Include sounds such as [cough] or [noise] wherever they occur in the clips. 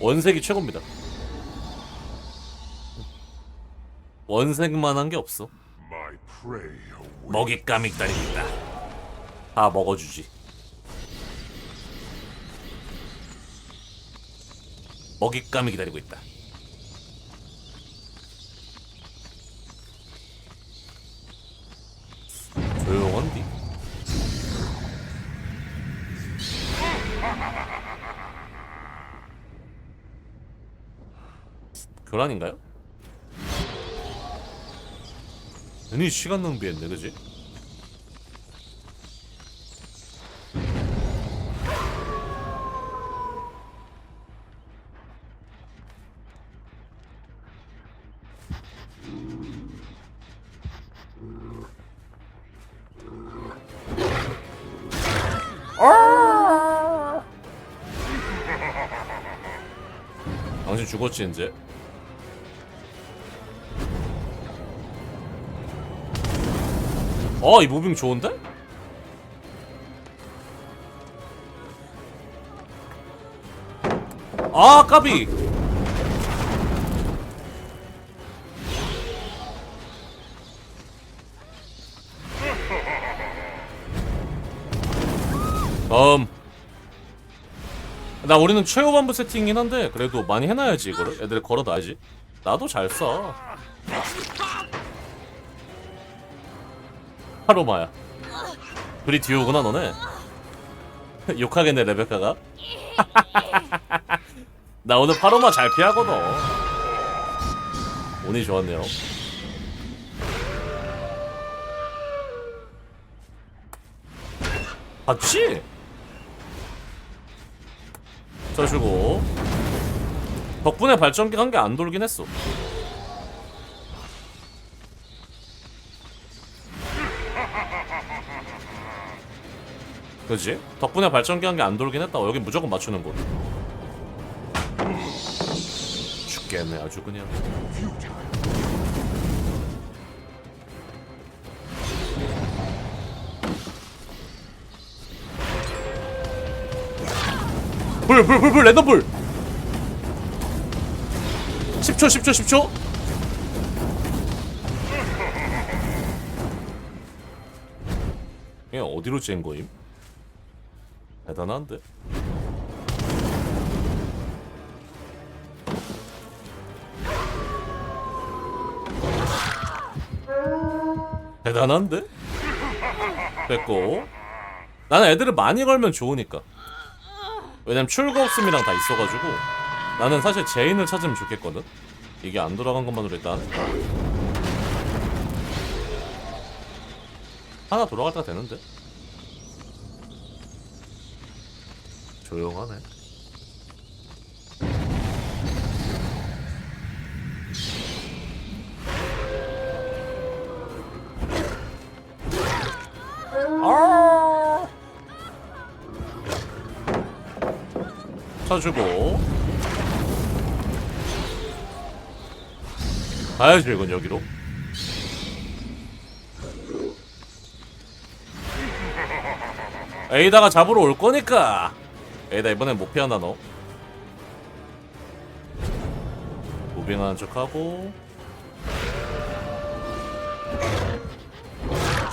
원색이 최고입니다. 원색만 한 게 없어. 먹잇감이 기다리고 있다. 다 먹어주지. 먹잇감이 기다리고 있다. 조용한디? 교란인가요? 괜히 시간 낭비했네, 그지? 죽었지 이제 어 이 무빙 좋은데? 아 까비! 다음. 나 우리는 최후 반부 세팅이긴 한데 그래도 많이 해놔야지 이거를. 애들 걸어놔야지. 나도 잘 써 파로마야. 둘이 듀오구나 너네. 욕하겠네 레베카가. [laughs] 나 오늘 파로마 잘 피하거든 운이 좋았네요. 봤지? 써주고. 덕분에 발전기 한 개 안 돌긴 했어 그지? 덕분에 발전기 한 개 안 돌긴 했다. 어, 여긴 무조건 맞추는 곳. 죽겠네 아주 그냥. 불, 불, 불, 불, 랜덤 불! 10초, 10초, 10초! 얘 어디로 찐 거임? 대단한데? 대단한데? 됐고. 나는 애들을 많이 걸면 좋으니까. 왜냐면 출구 없음이랑 다 있어가지고 나는 사실 제인을 찾으면 좋겠거든. 이게 안 돌아간 것만으로 일단. 하나 돌아갈 때가 되는데 조용하네. 아! 쳐주고 가야지 이건 여기로 에이다가 잡으러 올 거니까 에이다 이번엔 못 피하나 너? 무빙하는 척하고.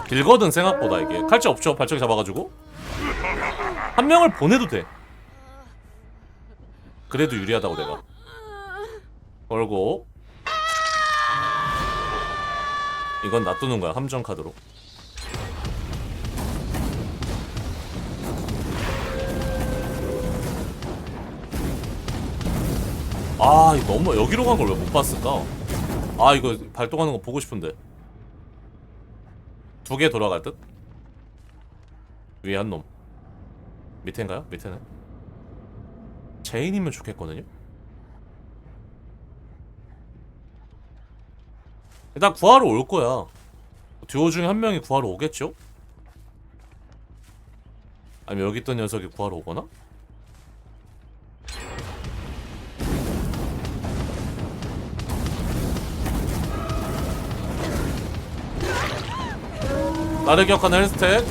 길거든 생각보다 이게. 칼치 없죠? 발차기 잡아가지고? 한 명을 보내도 돼. 그래도 유리하다고 내가. 걸고. 이건 놔두는 거야 함정 카드로 아 이거 너무 여기로 간 걸 왜 못 봤을까? 아 이거 발동하는 거 보고 싶은데 두 개 돌아갈 듯? 위에 한 놈 밑에인가요? 밑에네 제인이면 좋겠거든요? 일단 구하러 올 거야 듀오 중에 한 명이 구하러 오겠죠? 아니면 여기 있던 녀석이 구하러 오거나? 나를 기억하는 헬스텍.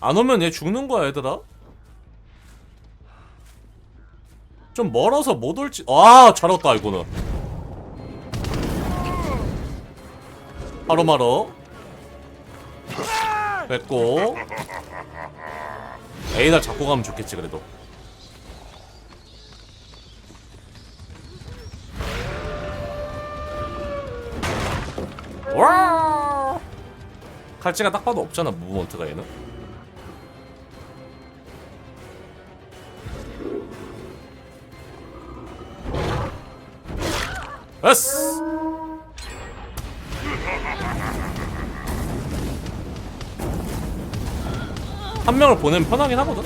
안 오면 얘 죽는 거야 얘들아. 좀 멀어서 못 올지. 아 잘했다 이거는. 바로바로. 됐고. 에이날 잡고 가면 좋겠지 그래도 와! 칼찌가 딱 봐도 없잖아 무브먼트가 얘는. 에스! 한 명을 보내면 편하긴 하거든.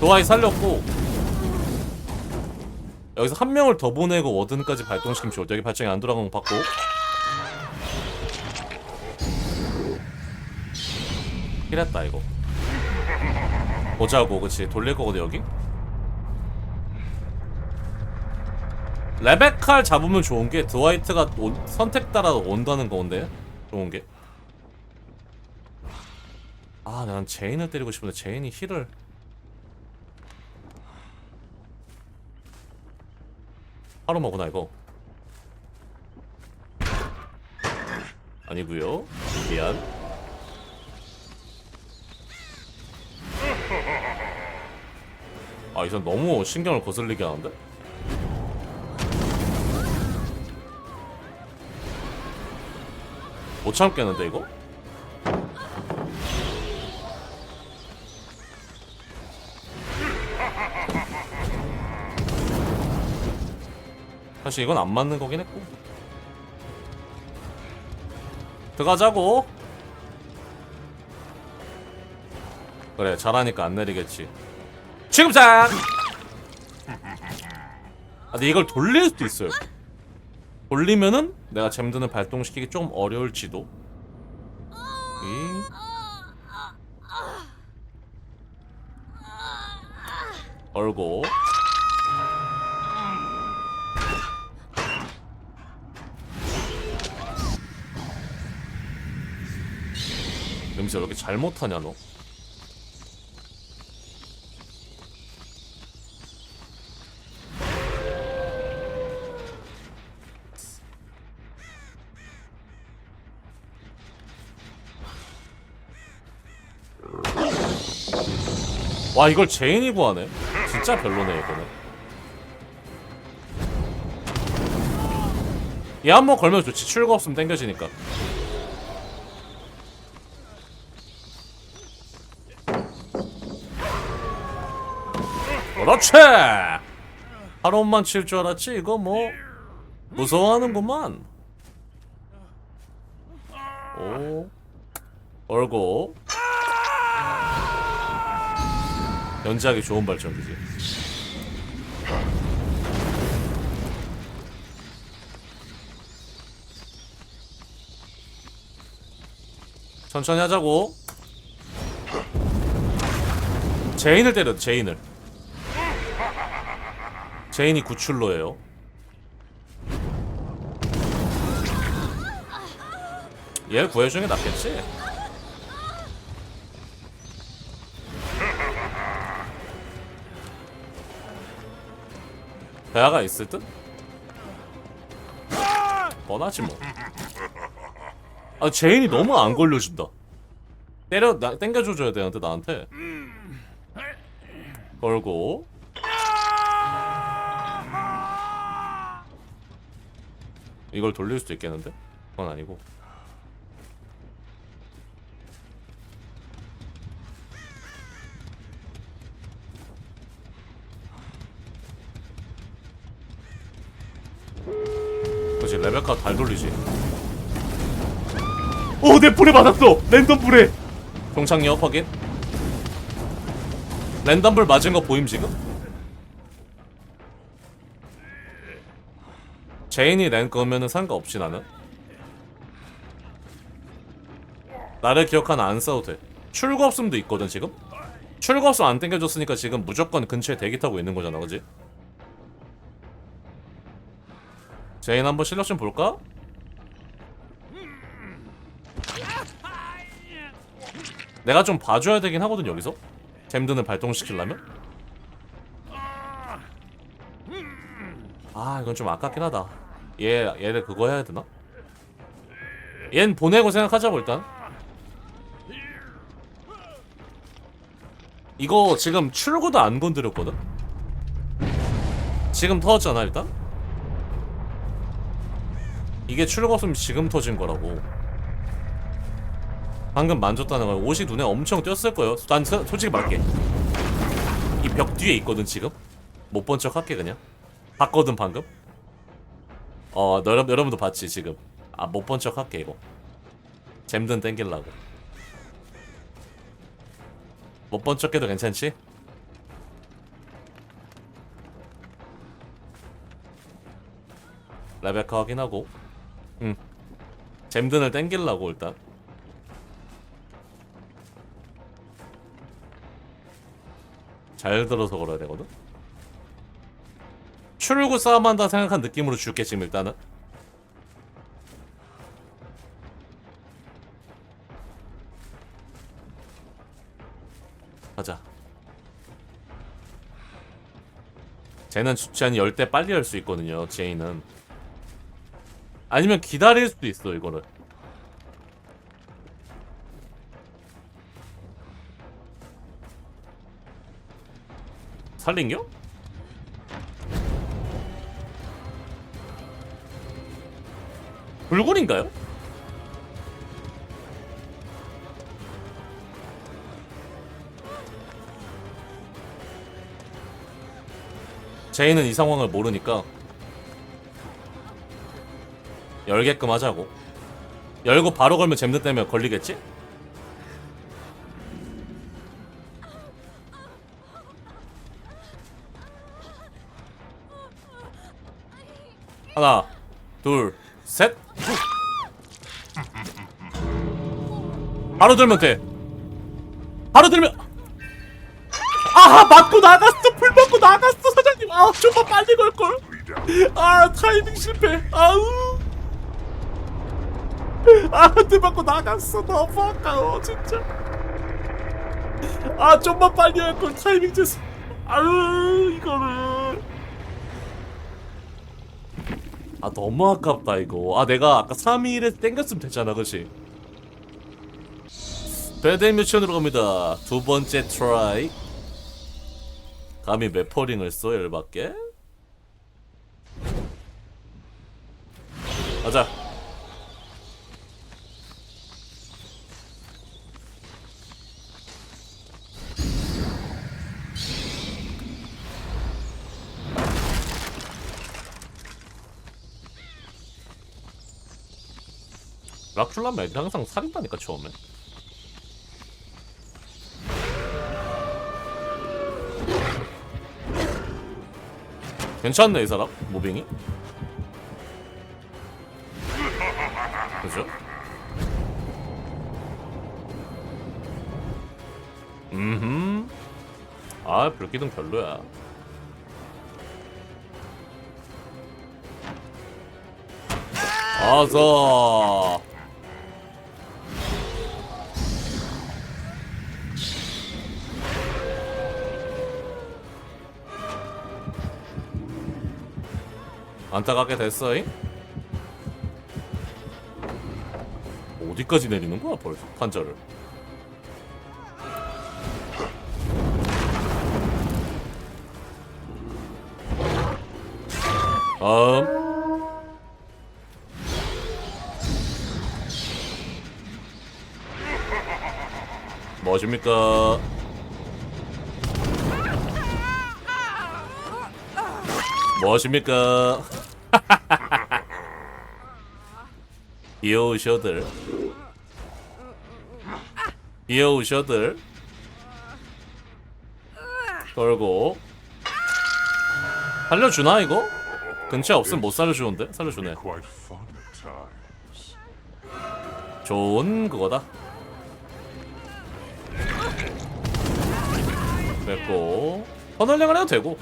도아이 살렸고 여기서 한 명을 더 보내고 워든까지 발동시키면 좋을 때 여기 발정이 안 돌아가는 거 받고 이랬다 이거. 보자고 그치? 돌릴 거거든 여기? 레베칼 잡으면 좋은 게 드와이트가 온- 선택 따라 온다는 건데 좋은 게. 아, 난 제인을 때리고 싶은데 제인이 힐을. 하루 먹으나 이거? 아니구요. 미안 아 이선 너무 신경을 거슬리게 하는데? 못 참겠는데 이거? 사실 이건 안 맞는 거긴 했고. 들어가자고! 그래 잘하니까 안 내리겠지 지금상 아 근데 이걸 돌릴 수도 있어요. 돌리면은 내가 잼드는 발동시키기 좀 어려울지도. 이. 얼고. 냄새 왜 이렇게 잘못하냐 너 와 이걸 제인이 구하네? 진짜 별로네 이거는. 얘 한 번 걸면 좋지. 출구 없으면 땡겨지니까. 그렇지! 하루만 칠 줄 알았지? 이거 뭐 무서워하는구만. 오. 얼고 연지하기 좋은 발전기지. 천천히 하자고. 제인을 때려 제인을. 제인이 구출로예요. 얘 구해주는 게 낫겠지 대화가 있을 듯? 뻔하지 뭐. 아 제인이 너무 안 걸려준다. 때려 나 땡겨줘줘야 되는데 나한테. 걸고. 이걸 돌릴 수도 있겠는데? 그건 아니고. 그치 잘 돌리지. 오 내 불에 맞았어. 랜덤 불에. 종착역 확인. 랜덤 불 맞은 거 보임 지금? 제인이 랜 거면은 상관없지 나는. 나를 기억하나 안 써도 돼. 출구 없음도 있거든 지금? 출구 없음 안 땡겨줬으니까 지금 무조건 근처에 대기 타고 있는 거잖아 그지? 제인 한번 실력 좀 볼까? 내가 좀 봐줘야 되긴 하거든 여기서 잼든을 발동시키려면 아 이건 좀 아깝긴 하다 얘 얘를 그거 해야 되나? 얜 보내고 생각하자고 일단 이거 지금 출구도 안 건드렸거든? 지금 터졌잖아 일단? 이게 출구 없으면 지금 터진 거라고 방금 만졌다는 거야 옷이 눈에 엄청 띄었을 거예요. 난 서- 솔직히 말할게. 이 벽 뒤에 있거든 지금? 못 본 척 할게 그냥. 봤거든 방금? 어 너, 여러분, 여러분도 봤지 지금? 아 못 본 척 할게 이거. 잼든 땡길라고. 못 본 척 해도 괜찮지? 레베카 확인하고. 응. 잼든을 땡길라고 일단 잘 들어서 걸어야 되거든? 출구 싸움한다 생각한 느낌으로 줄게 지금 일단은. 가자. 쟤는 주차한 열대 빨리 할 수 있거든요 제이는 아니면 기다릴 수도 있어 이거를 살린겨? 불굴인가요? 제이는 이 상황을 모르니까 열게끔 하자고 열고 바로 걸면 잼드 때문에 걸리겠지? 둘 셋. 바로 들면 돼. 바로 들면. 아하 맞고 나갔어. 불 맞고 나갔어 사장님. 아 좀만 빨리 Lead out. 아 타이밍 실패. 아우. 아한대 맞고 나갔어. 너무 아까워 진짜. 아 좀만 빨리 할 걸. 타이밍 됐어. 아우 이거를 아 너무 아깝다 이거. 아 내가 아까 3일에 땡겼으면 됐잖아 그치 배드 미션으로 갑니다. 두 번째 트라이. 감히 매퍼링을 써 열받게? 가자 락출라면 애들 항상 살인다니까 처음에 괜찮네 이 사람? 무빙이? 그죠? 음흠. 아 불기둥 별로야. 어서 안타깝게 됐어잉? 어디까지 내리는 거야 벌써 판자를? 다음. 뭐십니까? 뭐십니까 귀여우셔들. 귀여우셔들. 걸고. 살려주나 이거? 근처에 없으면 못 살려주는데? 살려주네. 좋은 그거다. 됐고. 터널링을 해도 되고.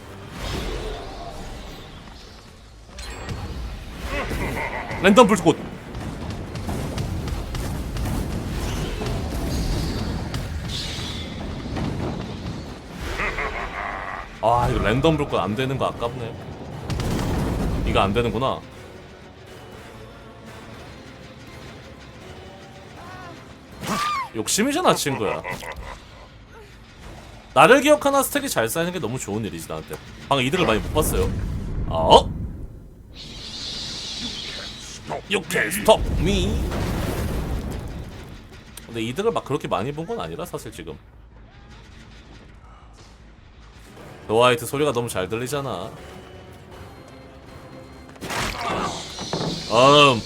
랜덤 불꽃 랜덤 불꽃 안 되는 거 아깝네. 이거 안 되는구나. 욕심이잖아 친구야. 나를 기억하나 스택이 잘 쌓이는 게 너무 좋은 일이지 나한테. 방금 이득을 많이 못 봤어요. 어? You can't stop me. 근데 이득을 막 그렇게 많이 본 건 아니라 사실 지금. 노화이트 소리가 너무 잘 들리잖아. 음.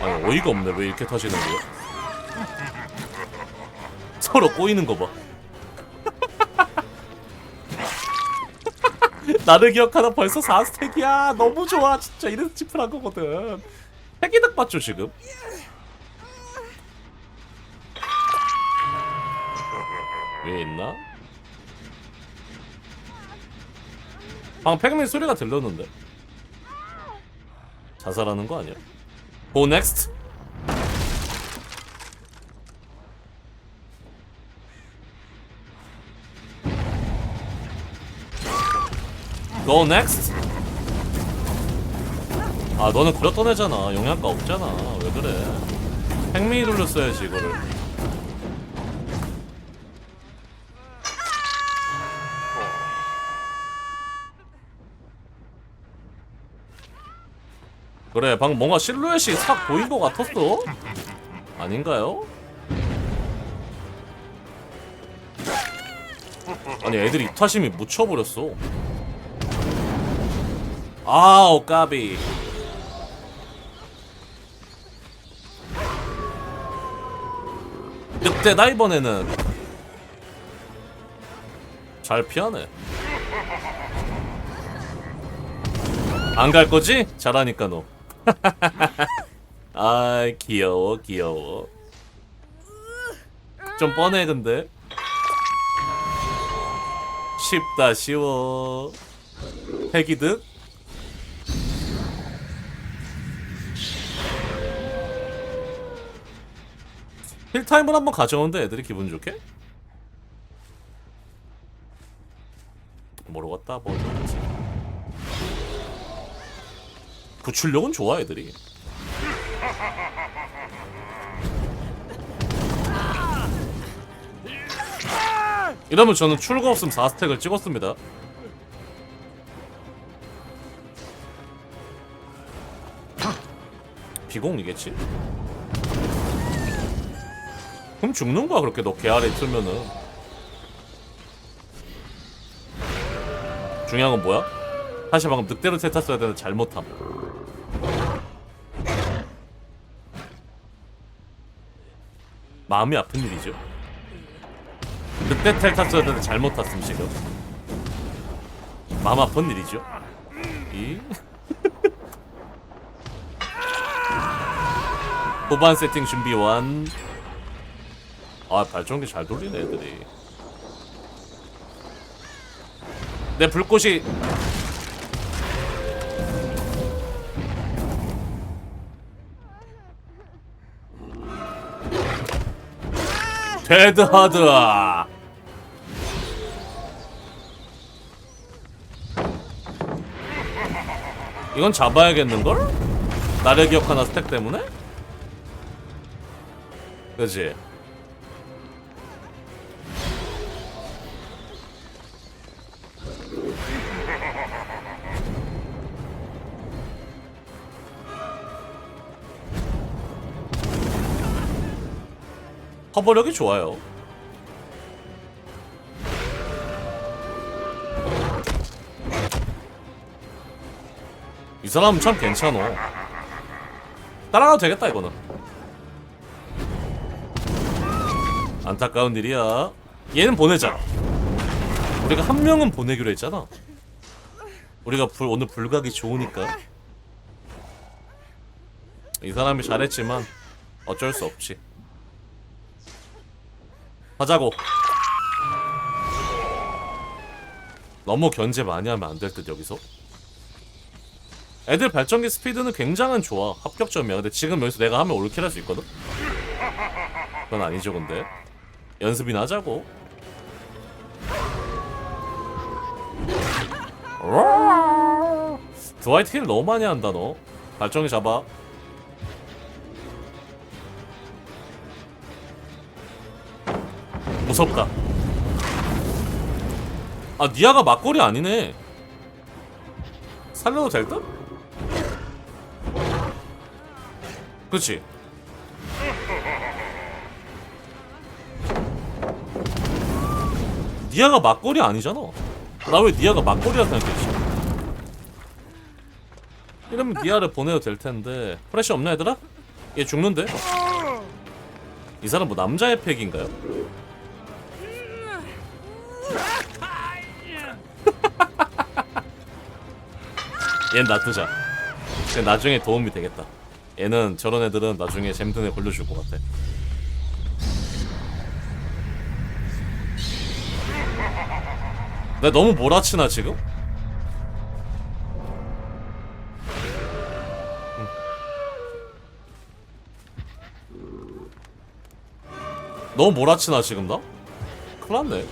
아니 어이가 없네 왜 이렇게 터지는 거야? [laughs] 서로 꼬이는 거 봐. [laughs] 나를 기억하나 벌써 4스택이야 너무 좋아 진짜 이래서 짚을 한 거거든 핵이득 봤죠 지금 위에 있나? 방금 팩민 소리가 들렸는데 자살하는 거 아니야? Go next Go next 아 너는 버렸던 애잖아. 영양가 없잖아. 왜 그래? 팽민이 돌렸어야지 이거를. 그래 방금 뭔가 실루엣이 싹 보인 것 같았어? 아닌가요? 아니 애들이 입타심이 묻혀버렸어. 아우 까비 늑대다 이번에는 잘 피하네 안 갈 거지? 잘하니까 너. [laughs] 아 귀여워 귀여워. 좀 뻔해 근데. 쉽다 쉬워. 핵이득? 힐타임을 한번 가져오는데 애들이 기분 좋게? 모르겠다 뭐 어쩌지 구출력은 좋아 애들이 이러면 저는 출구 없음 4스택을 찍었습니다 비공이겠지? 그럼 죽는 거야 그렇게 너 개아래 틀면은. 중요한 건 뭐야? 사실 방금 늑대로 세탔어야 되는데 잘못함. 마음이 아픈 일이죠. 늑대 텔 탔어야 되는데 잘못 탔음 지금. 마음 아픈 일이죠. 이. [laughs] 후반 세팅 준비 완. 아 발전기 잘 돌리네 애들이. 내 불꽃이 데드 하드. 이건 잡아야겠는걸? 나를 기억하나 스택 때문에? 그지? 커버력이 좋아요. 이 사람은 참 괜찮어. 따라가도 되겠다 이거는. 안타까운 일이야. 얘는 보내자. 우리가 한 명은 보내기로 했잖아. 우리가 불, 오늘 불가기 좋으니까. 이 사람이 잘했지만 어쩔 수 없지. 하자고. 너무 견제 많이 하면 안 될 듯 여기서. 애들 발전기 스피드는 굉장한 좋아 합격점이야 근데 지금 여기서 내가 하면 올킬 할 수 있거든? 그건 아니죠 근데 연습이나 하자고 드와이트 힐 너무 많이 한다 너 발전기 잡아 무섭다 아 니아가 막걸리 아니네 살려도 될 듯? 그치 니아가 막걸리 아니잖아 나 왜 니아가 막걸리라 생각했지 이러면 니아를 보내도 될 텐데 프레쉬 없나 얘들아? 얘 죽는데? 이 사람 뭐 남자의 팩인가요? 얘는 놔두자. 얘 나중에 도움이 되겠다. 얘는 저런 애들은 나중에 잼든에 걸려줄 것 같아. 나 너무 몰아치나 지금? 너무 몰아치나 지금 나? 큰일 났네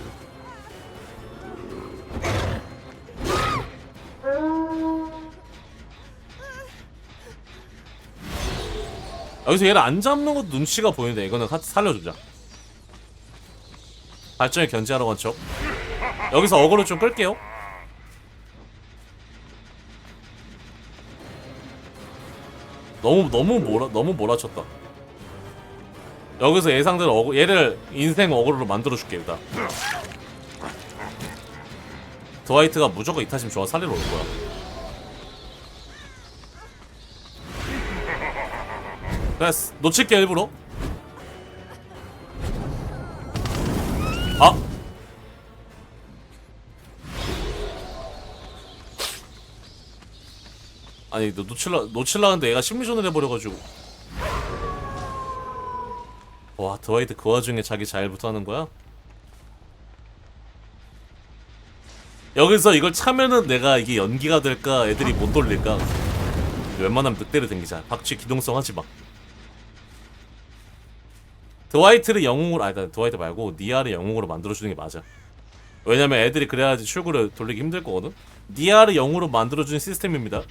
여기서 얘를 안 잡는 것도 눈치가 보이는데 이거는 같이 살려주자. 발전을 견제하러 간 척. 여기서 어그로 좀 끌게요. 너무 너무 몰아 너무 몰아쳤다. 여기서 예상대로 어그 얘를 인생 어그로로 만들어줄게 일단. 드와이트가 무조건 이타심 좋아. 살리러 올 거야 됐어 놓칠게 일부러. 아! 아니 너 놓칠라 놓칠라는데 얘가 심리전을 해버려가지고. 와 드와이트 그 와중에 자기 잘부터 하는 거야? 여기서 이걸 차면은 내가 이게 연기가 될까? 애들이 못 돌릴까? 웬만하면 늑대를 댕기자. 박쥐 기동성 하지마 드와이트를 영웅으로 아니 드와이트 말고 니아를 영웅으로 만들어주는 게 맞아. 왜냐면 애들이 그래야지 출구를 돌리기 힘들 거거든? 니아를 영웅으로 만들어주는 시스템입니다.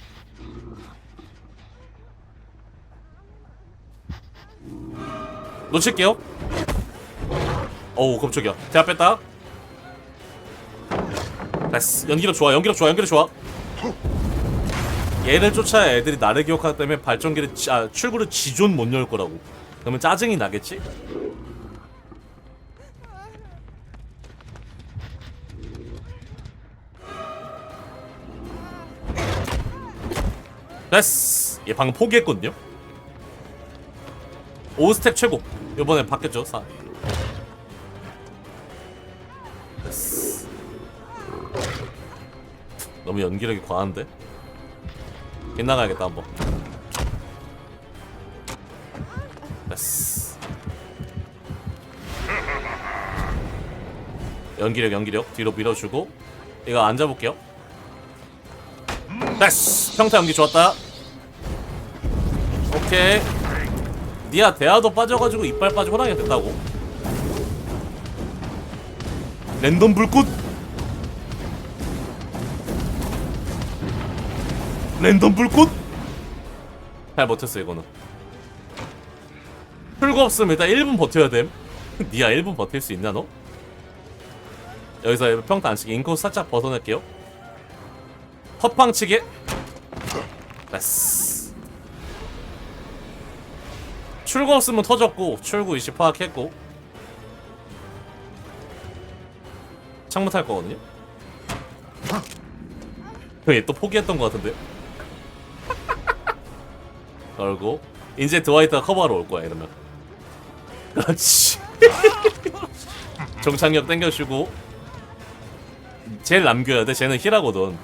놓칠게요. 어우 깜짝이야. 대합 뺐다. 됐어 연기력 좋아 연기력 좋아 연기력 좋아. 얘를 쫓아야 애들이 나를 기억하기 때문에 발전기를 지- 아, 출구를 지존 못 열 거라고 그러면 짜증이 나겠지? 됐어. 얘 방금 포기했거든요. 5스택 최고. 이번에 바뀌었죠 4 됐어. 너무 연기력이 과한데? 빗나가야겠다 한번 됐어 연기력 연기력. 뒤로 밀어주고. 이거 앉아볼게요. 됐어. 평타 연기 좋았다. 오케이. 니아 대하도 빠져가지고 이빨 빠지고 호랑이가 됐다고. 랜덤 불꽃. 랜덤 불꽃. 잘 못했어 이거는 풀고 없으면 일단 1분 버텨야 됨. [laughs] 니아 1분 버틸 수 있나 너? 여기서 평타 안 치기 인코스 살짝 벗어낼게요. 헛팡치기 됐어. 출구 없으면 터졌고 출구 이시 파악했고. 창문 탈 거거든요. 얘또 포기했던 것 같은데. [laughs] 걸고 이제 드와이트가 커버하러 올 거야 이러면 그렇지. [laughs] 정창력 땡겨주고. 쟤를 남겨야 돼. 쟤는 힐하거든.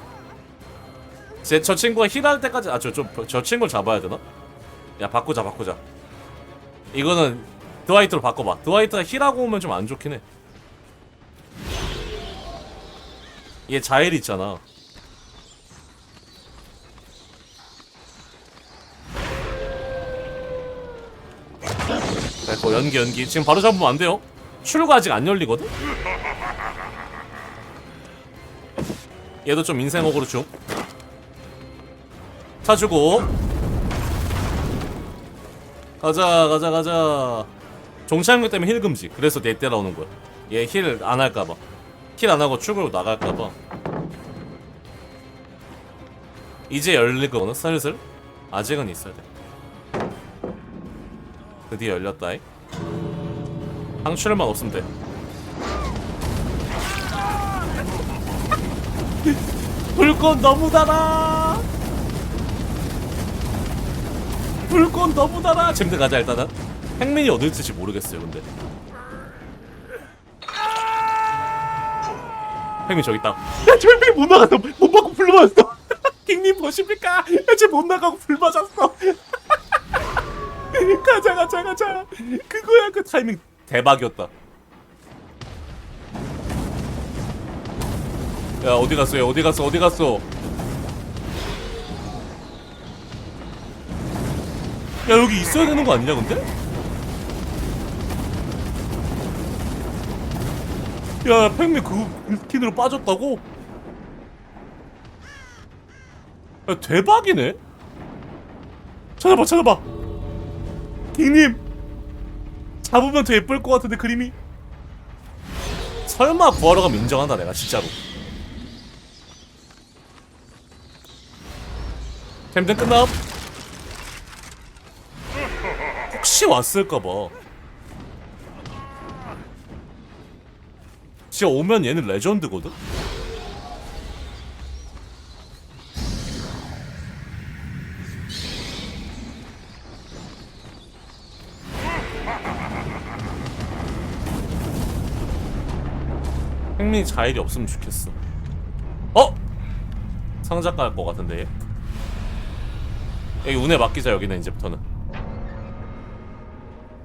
쟤 저 친구가 힐할 때까지 아저저저 친구를 잡아야 되나? 야 바꾸자 바꾸자. 이거는 드와이트로 바꿔봐. 드와이트가 힐하고 오면 좀 안 좋긴 해. 얘 자일 있잖아 됐고 연기 연기. 지금 바로 잡으면 안 돼요? 출구 아직 안 열리거든? 얘도 좀 인생 어그로 중 차주고. 가자 가자 가자. 종착역 때문에 힐 금지. 그래서 내 때라오는 거야. 얘 힐 안 할까봐. 힐 안 하고 출구로 나갈까봐. 이제 열릴 거거든 슬슬? 아직은 있어야 돼 드디어 열렸다이 상출만 없으면 돼 [laughs] 불꽃 너무 달아 불꽃 너무 달아 잼드 가자 일단은 행민이 어디 있을지 모르겠어요 근데 행민 저기 있다 [laughs] 야, 저 헬멧 못 나갔어. 못 받고 불 맞았어. [laughs] 킹님 보십니까? 야, 쟤못 나가고 불 맞았어. 가자, 가자, 가자. 그거야, 그 타이밍 대박이었다. 야, 어디 갔어? 야, 어디 갔어? 어디 갔어? 야, 여기 있어야 되는 거 아니냐, 근데? 야, 팽미 그 스킨으로 빠졌다고? 야, 대박이네. 찾아봐, 찾아봐. 킹님, 잡으면 더 예쁠 것 같은데 그림이. 설마 구하러 가면 인정한다 내가 진짜로. 템템 끝남. 혹시 왔을까봐. 진짜 오면 얘는 레전드거든. 행민이 자일이 없으면 좋겠어. 어? 상자 깔 것 같은데 얘. 여기 운에 맡기자 여기는 이제부터는.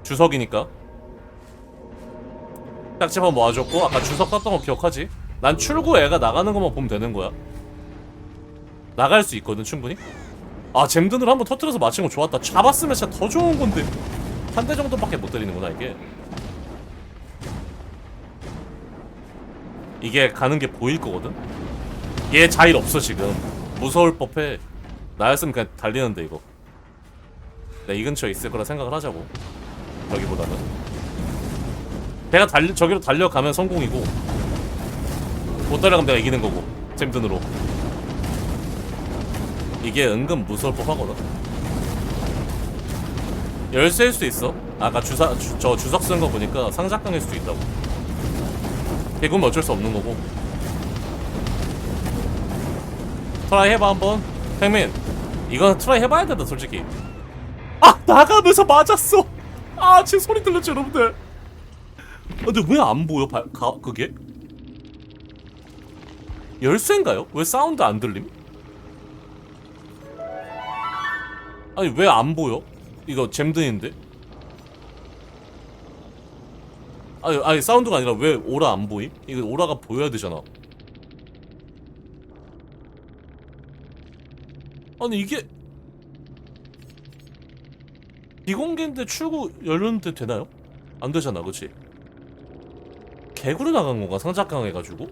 주석이니까. 한번 모아줬고 아까 주석 땄던 거 기억하지? 난 출구 애가 나가는 것만 보면 되는 거야. 나갈 수 있거든 충분히. 아 잼든으로 한번 터트려서 맞힌 거 좋았다. 잡았으면 진짜 더 좋은 건데 한 대 정도밖에 못 때리는구나 이게. 이게 가는 게 보일 거거든. 얘 자일 없어 지금. 무서울 법해. 나였으면 그냥 달리는데 이거. 내이 근처에 있을 거라 생각을 하자고. 여기보다는. 내가 달려 저기로 달려가면 성공이고 못 달려가면 내가 이기는 거고 잼든으로. 이게 은근 무서울 법하거든. 열쇠일 수 있어. 아까 주사 주, 저 주석 쓴 거 보니까 상자깡일 수도 있다고. 개구면 어쩔 수 없는 거고. 트라이 해봐 한번. 팽민 이건 트라이 해봐야 된다 솔직히. 아 나가면서 맞았어! 아 지금 소리 들렸죠 여러분들? 아, 근데 왜 안 보여 발, 가, 그게? 열쇠인가요? 왜 사운드 안 들림? 아니 왜 안 보여? 이거 잼든인데 아니, 아니 사운드가 아니라 왜 오라 안 보임? 이거 오라가 보여야 되잖아. 아니 이게 비공개인데 출구 열렸는데 되나요? 안 되잖아, 그렇지? 개구로 나간 건가 상작강 해가지고?